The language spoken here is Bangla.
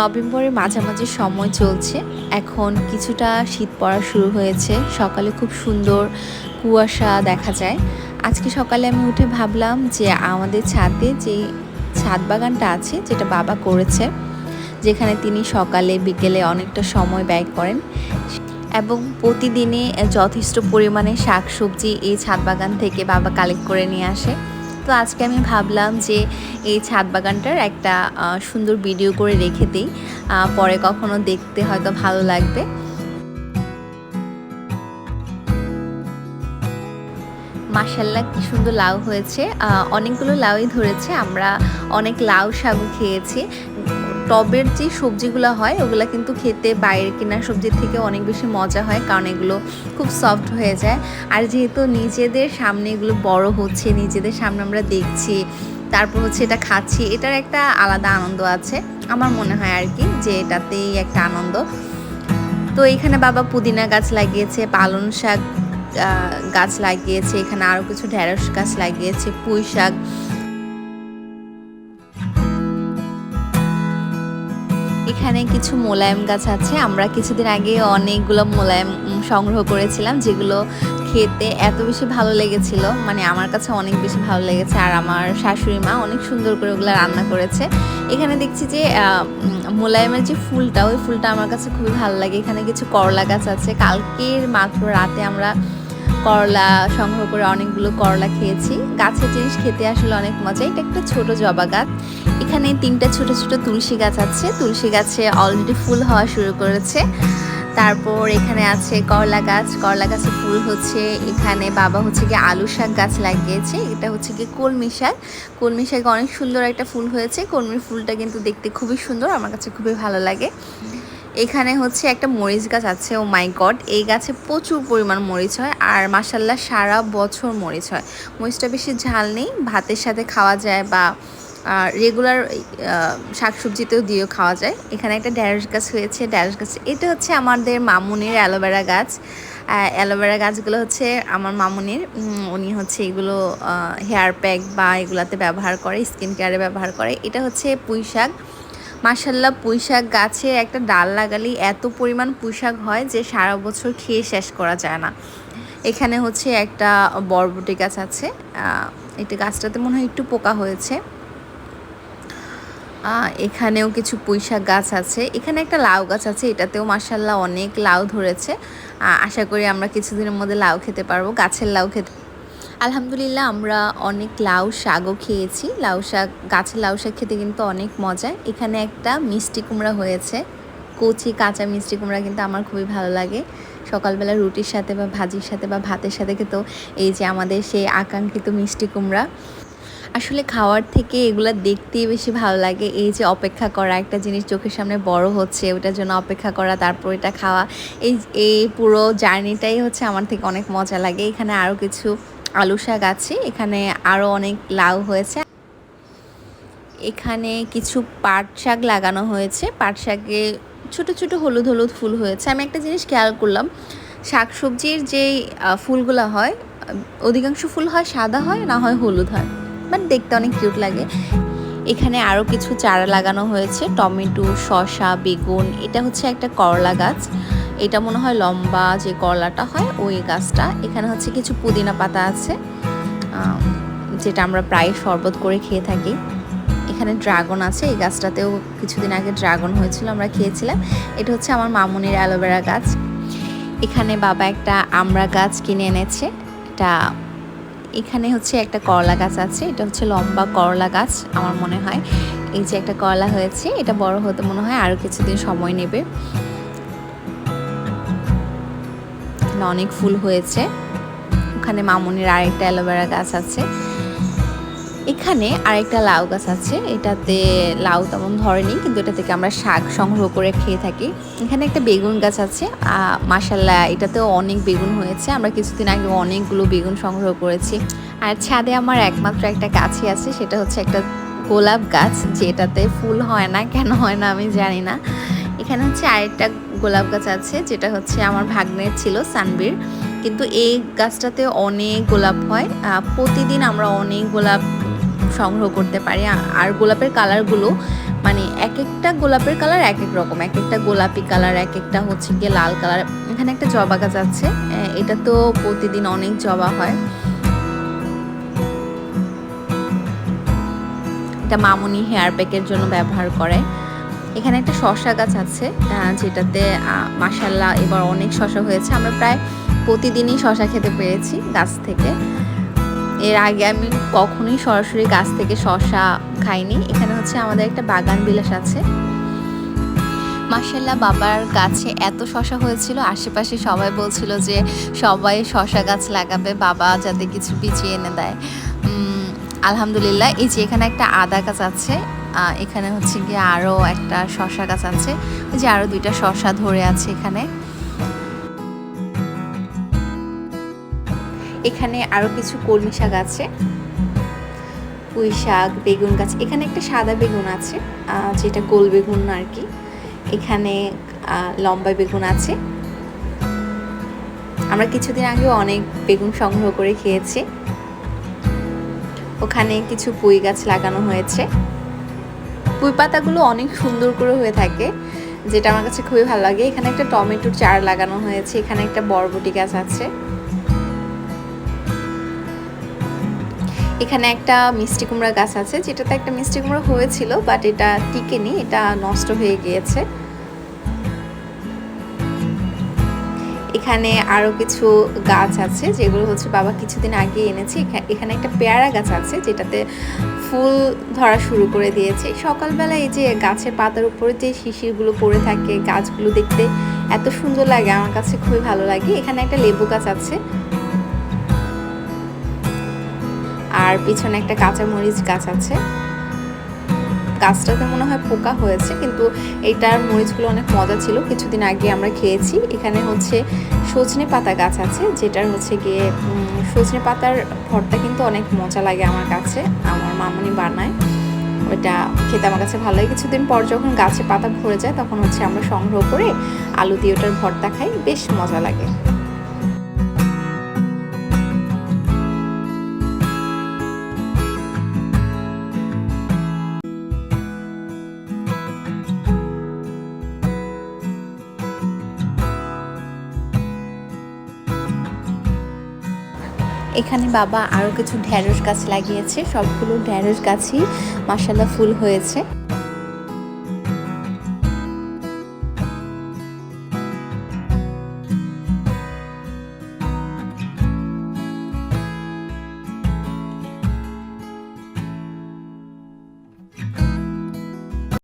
নভেম্বরের মাঝামাঝি সময় চলছে। এখন কিছুটা শীত পড়া শুরু হয়েছে। সকালে খুব সুন্দর কুয়াশা দেখা যায়। আজকে সকালে আমি উঠে ভাবলাম যে আমাদের ছাদে যে ছাদ বাগানটা আছে, যেটা বাবা করেছে, যেখানে তিনি সকালে, বিকেলে অনেকটা সময় ব্যয় করেন এবং প্রতিদিনই যথেষ্ট পরিমাণে শাকসবজি এই ছাদ বাগান থেকে বাবা কালেক্ট করে নিয়ে আসে। তো আজকে আমি ভাবলাম যে এই ছাদ বাগানটার একটা সুন্দর ভিডিও করে রেখে দিই। পরে কখনো দেখতে হয়তো ভালো লাগবে। মাসাল্লা কি সুন্দর লাউ হয়েছে। অনেকগুলো লাউই ধরেছে। আমরা অনেক লাউ শাকও খেয়েছি। টবের যে সবজিগুলো হয়, ওগুলো কিন্তু খেতে বাইরে কেনা সবজির থেকে অনেক বেশি মজা হয়, কারণ এগুলো খুব সফট হয়ে যায়। আর যেহেতু নিজেদের সামনে এগুলো বড় হচ্ছে, নিজেদের সামনে আমরা দেখছি, তারপর হচ্ছে এটা খাচ্ছি, এটার একটা আলাদা আনন্দ আছে, আমার মনে হয় আর কি, যে এটাতেই একটা আনন্দ। তো এখানে বাবা পুদিনা গাছ লাগিয়েছে, পালং শাক গাছ লাগিয়েছে, এখানে আরও কিছু ঢেঁড়স গাছ লাগিয়েছে, পুঁই শাক এখানে কিছু মোলায়েম গাছ আছে। আমরা কিছুদিন আগে অনেকগুলো মোলায়েম সংগ্রহ করেছিলাম, যেগুলো খেতে এত বেশি ভালো লেগেছিল। মানে আমার কাছে অনেক বেশি ভালো লেগেছে। আর আমার শাশুড়ি মা অনেক সুন্দর করে ওগুলো রান্না করেছে। এখানে দেখছি যে মোলায়েমের যে ফুলটা, ওই ফুলটা আমার কাছে খুবই ভালো লাগে। এখানে কিছু করলা গাছ আছে। কালকের মাত্র রাতে আমরা করলা, সংগ্রহ করে অনেকগুলো করলা খেয়েছি। গাছের জিনিস খেতে আসলে অনেক মজা। এটা একটা ছোট জবা গাছ। এখানে তিনটা ছোট ছোট তুলসী গাছ আছে। তুলসী গাছে অলরেডি ফুল হওয়া শুরু করেছে। তারপর এখানে আছে করলা গাছ। করলা গাছে ফুল হচ্ছে। এখানে বাবা হচ্ছে কি আলু শাক গাছ লাগিয়েছে। এটা হচ্ছে কি কলমি শাক। কলমি শাকে অনেক সুন্দর একটা ফুল হয়েছে। কলমির ফুলটা কিন্তু দেখতে খুবই সুন্দর। আমার কাছে খুবই ভালো লাগে। এখানে হচ্ছে একটা মরিচ গাছ আছে, ও মাই গড। এই গাছে প্রচুর পরিমাণ মরিচ হয় আর মাসাল্লাহ সারা বছর মরিচ হয়। মরিচটা বেশি ঝাল নেই, ভাতের সাথে খাওয়া যায় বা রেগুলার শাকসবজিতেও দিয়েও খাওয়া যায়। এখানে একটা ঢ্যাঁড়স গাছ হয়েছে ঢ্যাঁড়স গাছ। এটা হচ্ছে আমাদের মামুনির অ্যালোভেরা গাছ। অ্যালোভেরা গাছগুলো হচ্ছে আমার মামুনির উনি হচ্ছে এগুলো হেয়ার প্যাক বা এগুলাতে ব্যবহার করে স্কিন কেয়ারে ব্যবহার করে। এটা হচ্ছে পুঁই শাক মাসাল্লাহ পুঁই শাক গাছে একটা ডাল লাগালেই এত পরিমাণ পুঁই শাক হয় যে সারা বছর খেয়ে শেষ করা যায় না। এখানে হচ্ছে একটা বরবটি গাছ আছে। এটা গাছটাতে মনে হয় একটু পোকা হয়েছে। এখানেও কিছু পুঁই শাক গাছ আছে। এখানে একটা লাউ গাছ আছে, এটাতেও মাসাল্লাহ অনেক লাউ ধরেছে। আশা করি আমরা কিছুদিনের মধ্যে লাউ খেতে পারব, গাছের লাউ খেতে আলহামদুলিল্লাহ, আমরা অনেক লাউ শাকও খেয়েছি। লাউ শাক, গাছের লাউ শাক খেতে কিন্তু অনেক মজা। এখানে একটা মিষ্টি কুমড়া হয়েছে। কচি কাঁচা মিষ্টি কুমড়া কিন্তু আমার খুবই ভালো লাগে। সকালবেলা রুটির সাথে বা ভাজির সাথে বা ভাতের সাথে খেতেও এই যে আমাদের সেই আকাঙ্ক্ষিত মিষ্টি কুমড়া। আসলে খাওয়ার থেকে এগুলো দেখতেই বেশি ভালো লাগে। এই যে অপেক্ষা করা একটা জিনিস চোখের সামনে বড় হচ্ছে, ওটার জন্য অপেক্ষা করা, তারপর এটা খাওয়া, এই এই পুরো জার্নিটাই হচ্ছে আমার থেকে অনেক মজা লাগে। এখানে আরও কিছু আলু শাক আছে, এখানে আরও অনেক লাউ হয়েছে। এখানে কিছু পাট শাক লাগানো হয়েছে, পাট শাকে ছোট ছোট হলুদ হলুদ ফুল হয়েছে। আমি একটা জিনিস খেয়াল করলাম শাক সবজির যে ফুলগুলো হয়, অধিকাংশ ফুল হয় সাদা হয়, না হয় হলুদ হয়, বাট দেখতে অনেক কিউট লাগে। এখানে আরও কিছু চারা লাগানো হয়েছে, টমেটো, শসা, বেগুন, এটা হচ্ছে একটা করলা গাছ। এটা মনে হয় লম্বা যে করলাটা হয়, ওই গাছটা। এখানে হচ্ছে কিছু পুদিনা পাতা আছে যেটা আমরা প্রায় শরবত করে খেয়ে থাকি। এখানে ড্রাগন আছে, এই গাছটাতেও কিছুদিন আগে ড্রাগন হয়েছিল, আমরা খেয়েছিলাম। এটা হচ্ছে আমার মামুনির অ্যালোভেরা গাছ। এখানে বাবা একটা আমড়া গাছ কিনে এনেছে। এটা, এখানে হচ্ছে একটা করলা গাছ আছে, এটা হচ্ছে লম্বা করলা গাছ, আমার মনে হয়। এই যে একটা করলা হয়েছে, এটা বড় হতে মনে হয় আরও কিছুদিন সময় নেবে। এখানে অনেক ফুল হয়েছে। ওখানে মামুনির আরেকটা অ্যালোভেরা গাছ আছে। এখানে আরেকটা লাউ গাছ আছে। এটাতে লাউ তেমন ধরেনি, কিন্তু এটা থেকে আমরা শাক সংগ্রহ করে খেয়ে থাকি। এখানে একটা বেগুন গাছ আছে। মাসাল্লাহ এটাতেও অনেক বেগুন হয়েছে। আমরা কিছুদিন আগে অনেকগুলো বেগুন সংগ্রহ করেছি। আর ছাদে আমার একমাত্র একটা গাছই আছে, সেটা হচ্ছে একটা গোলাপ গাছ, যেটাতে ফুল হয় না, কেন হয় না আমি জানি না। এখানে হচ্ছে আরেকটা গোলাপ গাছ আছে, যেটা হচ্ছে আমার ভাগ্নের ছিল সানবীর। কিন্তু এই গাছটাতে অনেক গোলাপ হয় প্রতিদিন আমরা অনেক গোলাপ সংগ্রহ করতে পারি। আর গোলাপের কালারগুলো মানে এক একটা গোলাপের কালার এক এক রকম। এক একটা গোলাপি কালার এক একটা হচ্ছে গিয়ে লাল কালার। এখানে একটা জবা গাছ আছে এটা তো প্রতিদিন অনেক জবা হয়। এটা মামুনি হেয়ার প্যাকের জন্য ব্যবহার করে। এখানে একটা শশা গাছ আছে যেটাতে মাসাল্লাহ এবার অনেক শশা হয়েছে। আমরা প্রায় প্রতিদিনই শশা খেতে পেরেছি গাছ থেকে। এর আগে আমি কখনোই সরাসরি গাছ থেকে শশা খাইনি। এখানে হচ্ছে আমাদের একটা বাগান বিলাস আছে। মাসাল্লাহ বাবার গাছে এত শশা হয়েছিল, আশেপাশে সবাই বলছিল যে সবাই শশা গাছ লাগাবে, বাবা যাতে কিছু বিছিয়ে এনে দেয়। আলহামদুলিল্লাহ, এই যে এখানে একটা আদা গাছ আছে এখানে হচ্ছে গিয়ে আরও একটা শশা গাছ আছে। ওই যে আরও দুইটা শশা ধরে আছে এখানে। এখানে আরও কিছু কলমি শাক আছে। পুঁই শাক, বেগুন গাছ, এখানে একটা সাদা বেগুন আছে যেটা গোল বেগুন আর কি। এখানে লম্বা বেগুন আছে। আমরা কিছুদিন আগেও অনেক বেগুন সংগ্রহ করে খেয়েছি। ওখানে কিছু পুঁই গাছ লাগানো হয়েছে। পুঁই পাতাগুলো অনেক সুন্দর করে হয়ে থাকে, যেটা আমার কাছে খুবই ভালো লাগে। এখানে একটা টমেটোর চার লাগানো হয়েছে, এখানে একটা বরবটি গাছ আছে। এখানে একটা মিষ্টি কুমড়া গাছ আছে, যেটাতে একটা মিষ্টি কুমড়া হয়েছিল বাট এটা টিকেনি, এটা নষ্ট হয়ে গিয়েছে। এখানে আরও কিছু গাছ আছে, যেগুলো হচ্ছে বাবা কিছুদিন আগে এনেছে। এখা- এখানে একটা পেয়ারা গাছ আছে, যেটাতে ফুল ধরা শুরু করে দিয়েছে। সকালবেলা এই যে গাছের পাতার উপরে যে শিশিরগুলো পড়ে থাকে, গাছগুলো দেখতে এত সুন্দর লাগে, আমার কাছে খুবই ভালো লাগে। এখানে একটা লেবু গাছ আছে। আর পিছনে একটা কাঁচা মরিচ গাছ আছে। গাছটাতে মনে হয় পোকা হয়েছে, কিন্তু এইটার মরিচগুলো অনেক মজা ছিল। কিছুদিন আগে আমরা খেয়েছি। এখানে হচ্ছে সজনে পাতা গাছ আছে, যেটার হচ্ছে গিয়ে সজনে পাতার ভর্তা কিন্তু অনেক মজা লাগে আমার কাছে, আমার মামনি বানায়। ওটা খেতে আমার কাছে ভালো লাগে। কিছুদিন পর যখন গাছে পাতা ভরে যায়, তখন হচ্ছে আমরা সংগ্রহ করে আলু দিয়ে ওটার ভর্তা খাই, বেশ মজা লাগে। এখানে বাবা আরও কিছু ঢ্যাঁড়স গাছ লাগিয়েছে। সবগুলো ঢ্যাঁড়স গাছই মাসাল্লাহ ফুল হয়েছে।